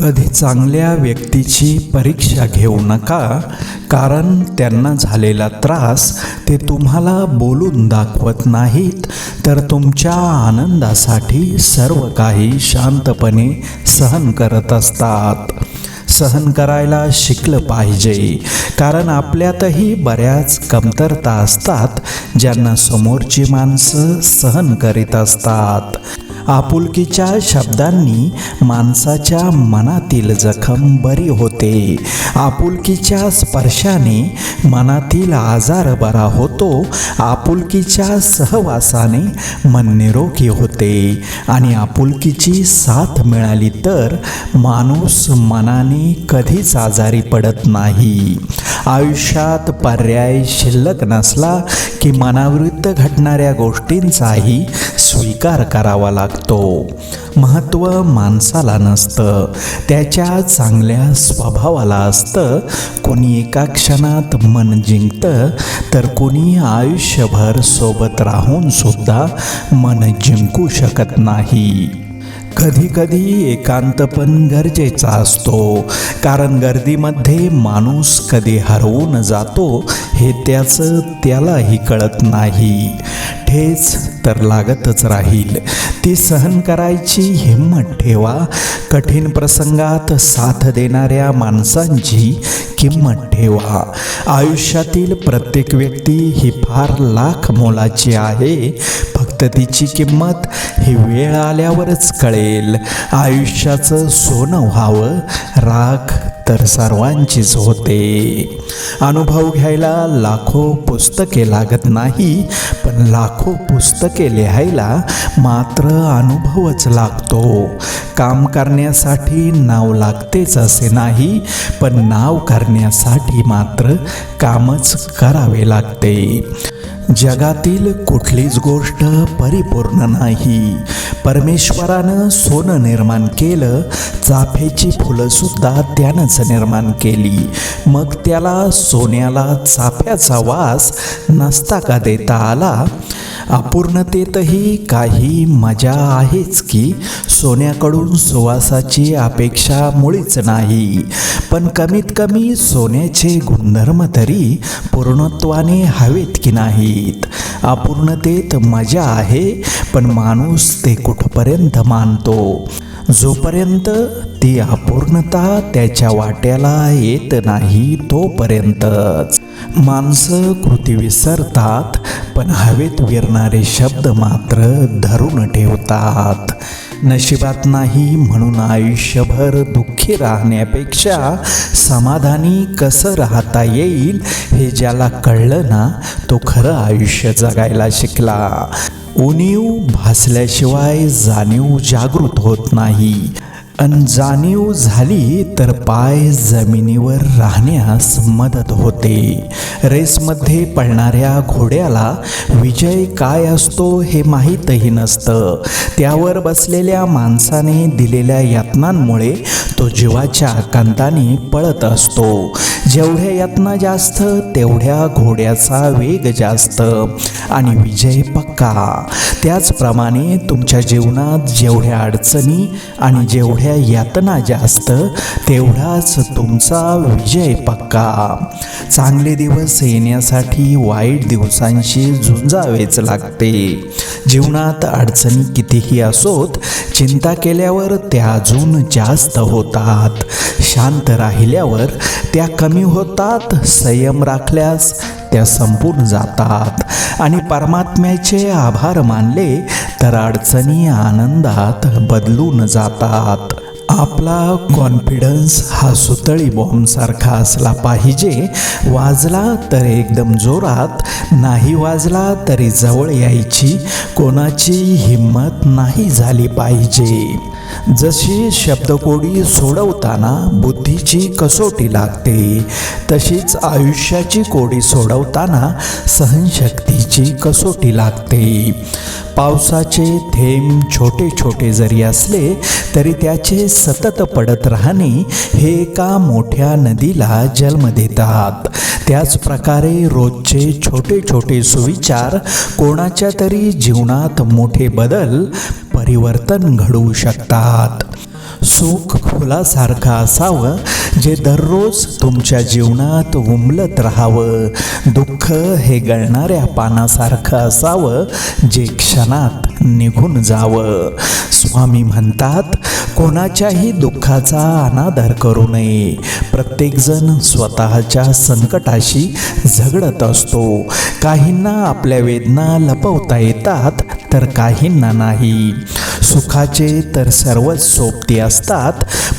कधी चांगल्या व्यक्तीची परीक्षा घेऊ नका कारण त्यांना झालेला त्रास ते तुम्हाला बोलून दाखवत नाहीत. तर तुमच्या आनंदासाठी सर्व काही शांतपणे सहन करत असतात. सहन करायला शिकलं पाहिजे कारण आपल्यातही बऱ्याच कमतरता असतात ज्यांना समोरची माणसं सहन करीत असतात. आपुलकीच्या शब्दांनी माणसाच्या मनातील जखम बरी होते. आपुलकीच्या स्पर्शाने मनातील आजार बरा होतो. आपुलकीच्या सहवासाने मन निरोगी होते. आणि आपुलकीची साथ मिळाली तर माणूस मनाने कधीच आजारी पडत नाही. आयुष्यात पर्याय शिल्लक नसला की मनाविरुद्ध घडणाऱ्या गोष्टींचाही स्वीकार करावा लागतो. महत्त्व माणसाला नसतं. त्याच्या चांगल्या स्वभावाला असतं. कोणी एका क्षणात मन जिंकतं तर कोणी आयुष्यभर सोबत राहून सुद्धा मन जिंकू शकत नाही. कधी कधी एकांत पण गरजेचा असतो. कारण गर्दीमध्ये माणूस कधी हरवून जातो हे त्याचं त्यालाही कळत नाही. ठेच तर लागतच राहील. ती सहन करायची हिंमत ठेवा. कठीण प्रसंगात साथ देणाऱ्या माणसांची किंमत ठेवा. आयुष्यातील प्रत्येक व्यक्ती ही फार लाख मोलाची आहे तर तिची किंमत ही वेळ आल्यावरच कळेल. आयुष्याचं सोनं व्हावं राख तर सर्वांचीच होते. अनुभव घ्यायला लाखो पुस्तके लागत नाही पण लाखो पुस्तके लिहायला मात्र अनुभवच लागतो. काम करण्यासाठी नाव लागतेच असे नाही पण नाव करण्यासाठी मात्र कामच करावे लागते. जगातील कुठलीच गोष्ट परिपूर्ण नाही. परमेश्वरानं सोनं निर्माण केलं चाफ्याची फुलंसुद्धा त्यानंच निर्माण केली. मग त्याला सोन्याला चाफ्याचा वास नसता का देता आला? अपूर्णतेतही काही मजा आहेच की सोन्याकडून सुवासाची अपेक्षा मुळीच नाही. पण कमीत कमी सोन्याचे गुणधर्म तरी पूर्णत्वाने हवेत की नाहीत. अपूर्णतेत मजा आहे पण माणूस ते कुठपर्यंत मानतो. जोपर्यंत ती अपूर्णता त्याच्या वाट्याला येत नाही तोपर्यंतच माणसं कृती विसरतात पण हवेत विरणारे शब्द मात्र धरून ठेवतात. नशिबात नाही म्हणून आयुष्यभर दुःखी राहण्यापेक्षा समाधानी कसं राहता येईल हे ज्याला कळलं ना तो खरं आयुष्य जगायला शिकला. उणीव भासल्याशिवाय जाणीव जागृत होत नाही. अन जाणीव झाली तर पाय जमिनीवर राहण्यास मदत होते. रेसमध्ये पळणाऱ्या घोड्याला विजय काय असतो हे माहीतही नसतं. त्यावर बसलेल्या माणसाने दिलेल्या यातनांमुळे तो जीवाच्या आकांताने पळत असतो. जेवढ्या यातना जास्त तेवढ्या घोड्याचा वेग जास्त. आणि विजय पक्का. त्याचप्रमाणे तुमच्या जीवनात जेवढ्या अडचणी आणि जेवढ्या यातना जास्त तेवढाच तुमचा विजय पक्का. चांगले दिवस येण्यासाठी वाईट दिवसांशी झुंजावेच लागते. जीवनात अडचणी कितीही असोत चिंता केल्यावर त्या अजून जास्त होतात. शांत राहिल्यावर त्या कमी कमी होतात संयम राखल्यास त्या संपून जातात. आणि परमात्म्याचे आभार मानले तर अडचणी आनंदात बदलून जातात. आपला कॉन्फिडन्स हा सुतळी बॉम्बसारखा असला पाहिजे. वाजला तर एकदम जोरात नाही वाजला तरी जवळ यायची. कोणाची हिंमत नाही झाली पाहिजे. जशी शब्दकोडी सोडवताना बुद्धीची कसोटी लागते तशीच आयुष्याची कोडी सोडवताना सहनशक्तीची कसोटी लागते. पावसाचे थेंब छोटे छोटे जरी असले तरी त्याचे सतत पडत राहणे हे एका मोठ्या नदीला जन्म देतात. त्याच प्रकारे रोजचे छोटे छोटे सुविचार कोणाच्या तरी जीवनात मोठे बदल परिवर्तन घडवू शकतात. सुख फुलासारखं असावं जे दररोज तुमच्या जीवनात उमलत राहावं. दुःख हे गळणाऱ्या पानासारखं असावं जे क्षणात निघून जावं. स्वामी म्हणतात कोणाच्याही दुःखाचा अनादर करू नये. प्रत्येकजण स्वतःच्या संकटाशी झगडत असतो. काहींना आपल्या वेदना लपवता येतात तर काहींना नाही. सुखाचे तर सर्वच सोबती असतात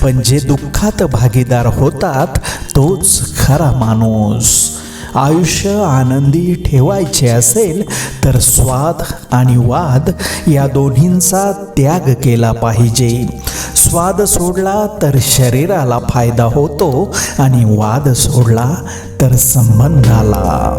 पण जे दुःखात भागीदार होतात तोच खरा माणूस. आयुष्य आनंदी ठेवायचे असेल तर स्वाद आणि वाद या दोन्हींचा त्याग केला पाहिजे. स्वाद सोडला तर शरीराला फायदा होतो आणि वाद सोडला तर संबंधाला.